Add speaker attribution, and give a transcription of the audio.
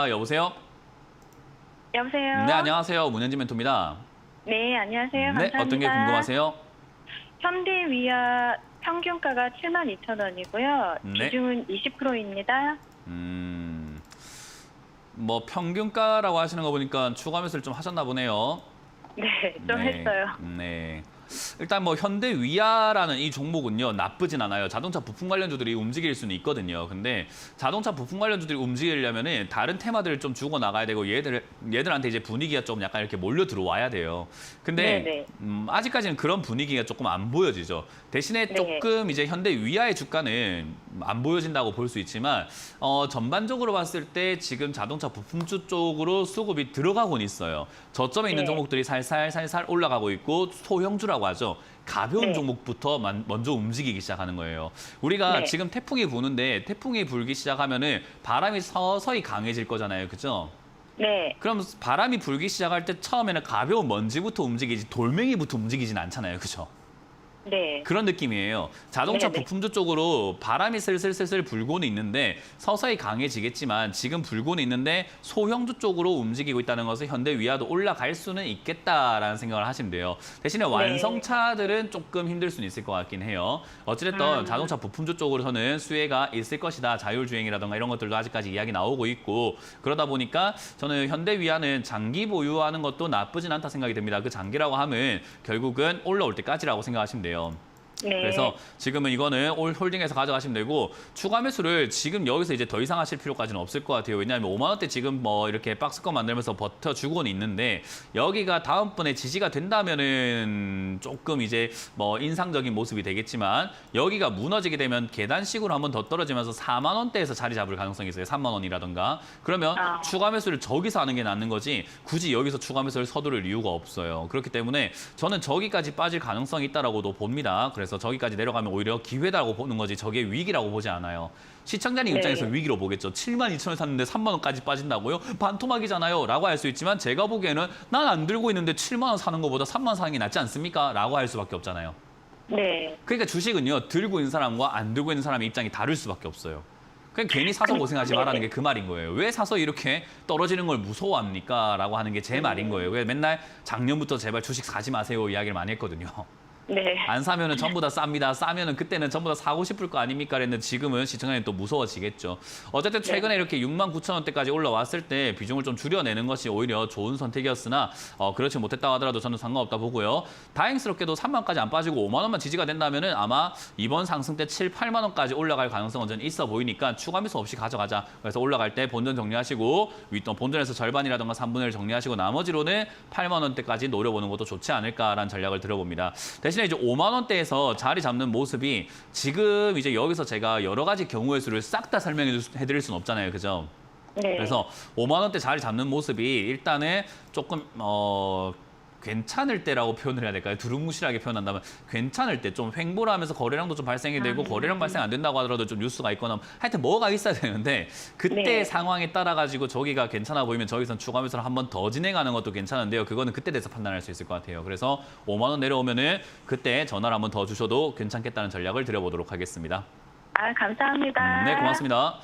Speaker 1: 아, 여보세요?
Speaker 2: 여보세요.
Speaker 1: 네, 안녕하세요. 문현진 멘토입니다.
Speaker 2: 네, 안녕하세요.
Speaker 1: 네,
Speaker 2: 감사합니다.
Speaker 1: 어떤 게 궁금하세요?
Speaker 2: 현대 위아 평균가가 7만 2천 원이고요.
Speaker 1: 네.
Speaker 2: 비중은 20%입니다.
Speaker 1: 음, 뭐 평균가라고 하시는 거 보니까 추가 매수를 좀 하셨나 보네요.
Speaker 2: 네, 좀
Speaker 1: 네,
Speaker 2: 했어요.
Speaker 1: 네. 일단 뭐 현대 위아라는 이 종목은요 나쁘진 않아요. 자동차 부품 관련주들이 움직일 수는 있거든요. 근데 자동차 부품 관련주들이 움직이려면은 다른 테마들을 좀 주고 나가야 되고 얘들 얘들한테 이제 분위기가 좀 약간 이렇게 몰려 들어와야 돼요. 근데
Speaker 2: 네네.
Speaker 1: 음, 아직까지는 그런 분위기가 조금 안 보여지죠. 대신에
Speaker 2: 네.
Speaker 1: 조금 이제 현대 위아의 주가는 안 보여진다고 볼 수 있지만 어, 전반적으로 봤을 때 지금 자동차 부품주 쪽으로 수급이 들어가곤 있어요. 저점에 있는
Speaker 2: 네.
Speaker 1: 종목들이 살살 살살 올라가고 있고 소형주라고 하죠. 가벼운
Speaker 2: 네.
Speaker 1: 종목부터 만- 먼저 움직이기 시작하는 거예요. 우리가
Speaker 2: 네.
Speaker 1: 지금 태풍이 부는데 태풍이 불기 시작하면은 바람이 서서히 강해질 거잖아요. 그죠?
Speaker 2: 네,
Speaker 1: 그럼 바람이 불기 시작할 때 처음에는 가벼운 먼지부터 움직이지 돌멩이부터 움직이진 않잖아요. 그죠?
Speaker 2: 네,
Speaker 1: 그런 느낌이에요. 자동차
Speaker 2: 네네.
Speaker 1: 부품주 쪽으로 바람이 슬슬슬슬 불고는 있는데 서서히 강해지겠지만 지금 불고는 있는데 소형주 쪽으로 움직이고 있다는 것은 현대 위아도 올라갈 수는 있겠다라는 생각을 하시면 돼요. 대신에
Speaker 2: 네.
Speaker 1: 완성차들은 조금 힘들 수는 있을 것 같긴 해요. 어찌됐든
Speaker 2: 음.
Speaker 1: 자동차 부품주 쪽으로서는 수혜가 있을 것이다. 자율주행이라던가 이런 것들도 아직까지 이야기 나오고 있고 그러다 보니까 저는 현대 위아는 장기 보유하는 것도 나쁘진 않다 생각이 듭니다. 그 장기라고 하면 결국은 올라올 때까지라고 생각하시면 돼요. film.
Speaker 2: 네.
Speaker 1: 그래서 지금은 이거는 올 홀딩해서 가져가시면 되고 추가 매수를 지금 여기서 이제 더 이상 하실 필요까지는 없을 것 같아요. 왜냐하면 5만 원대 지금 뭐 이렇게 박스권 만들면서 버텨주고는 있는데 여기가 다음번에 지지가 된다면은 조금 이제 뭐 인상적인 모습이 되겠지만 여기가 무너지게 되면 계단식으로 한번 더 떨어지면서 4만 원대에서 자리 잡을 가능성이 있어요. 3만 원이라던가 그러면
Speaker 2: 아.
Speaker 1: 추가 매수를 저기서 하는 게 낫는 거지 굳이 여기서 추가 매수를 서두를 이유가 없어요. 그렇기 때문에 저는 저기까지 빠질 가능성이 있다라고도 봅니다. 그래서 저기까지 내려가면 오히려 기회다고 보는 거지 저게 위기라고 보지 않아요. 시청자님
Speaker 2: 네.
Speaker 1: 입장에서 위기로 보겠죠. 7만 2천 원 샀는데 3만 원까지 빠진다고요? 반토막이잖아요. 라고 할 수 있지만 제가 보기에는 난 안 들고 있는데 7만 원 사는 것보다 3만 원 사는 게 낫지 않습니까? 라고 할 수밖에 없잖아요.
Speaker 2: 네,
Speaker 1: 그러니까 주식은요 들고 있는 사람과 안 들고 있는 사람의 입장이 다를 수밖에 없어요. 그냥 괜히 사서 고생하지
Speaker 2: 네.
Speaker 1: 말라는 게 그 말인 거예요. 왜 사서 이렇게 떨어지는 걸 무서워합니까? 라고 하는 게 제 말인 거예요. 그래서 맨날 작년부터 제발 주식 사지 마세요 이야기를 많이 했거든요.
Speaker 2: 네.
Speaker 1: 안 사면은 전부 다 쌉니다. 싸면은 그때는 전부 다 사고 싶을 거 아닙니까? 그랬는데 지금은 시청자님 또 무서워지겠죠. 어쨌든 최근에 이렇게 6만 9천 원대까지 올라왔을 때 비중을 좀 줄여내는 것이 오히려 좋은 선택이었으나 어, 그렇지 못했다고 하더라도 저는 상관없다 보고요. 다행스럽게도 3만까지 안 빠지고 5만 원만 지지가 된다면은 아마 이번 상승 때 7, 8만 원까지 올라갈 가능성은 전 있어 보이니까 추가 매수 없이 가져가자. 그래서 올라갈 때 본전 정리하시고 윗돈 본전에서 절반이라던가 3분의 1 정리하시고 나머지로는 8만 원대까지 노려보는 것도 좋지 않을까라는 전략을 들어봅니다. 대신 에 이제 5만 원대에서 자리 잡는 모습이 지금 이제 여기서 제가 여러 가지 경우의 수를 싹 다 설명해 해드릴 수는 없잖아요. 그죠?
Speaker 2: 네.
Speaker 1: 그래서 5만 원대 자리 잡는 모습이 일단은 조금 어 괜찮을 때라고 표현을 해야 될까요? 두루뭉실하게 표현한다면 괜찮을 때 좀 횡보를 하면서 거래량도 좀 발생이 되고
Speaker 2: 음.
Speaker 1: 거래량 발생 안 된다고 하더라도 좀 뉴스가 있거나 하여튼 뭐가 있어야 되는데 그때
Speaker 2: 네.
Speaker 1: 상황에 따라 가지고 저기가 괜찮아 보이면 저기선 추가 매수를 한 번 더 진행하는 것도 괜찮은데요. 그거는 그때 돼서 판단할 수 있을 것 같아요. 그래서 5만 원 내려오면은 그때 전화를 한 번 더 주셔도 괜찮겠다는 전략을 드려보도록 하겠습니다.
Speaker 2: 아, 감사합니다.
Speaker 1: 네, 고맙습니다.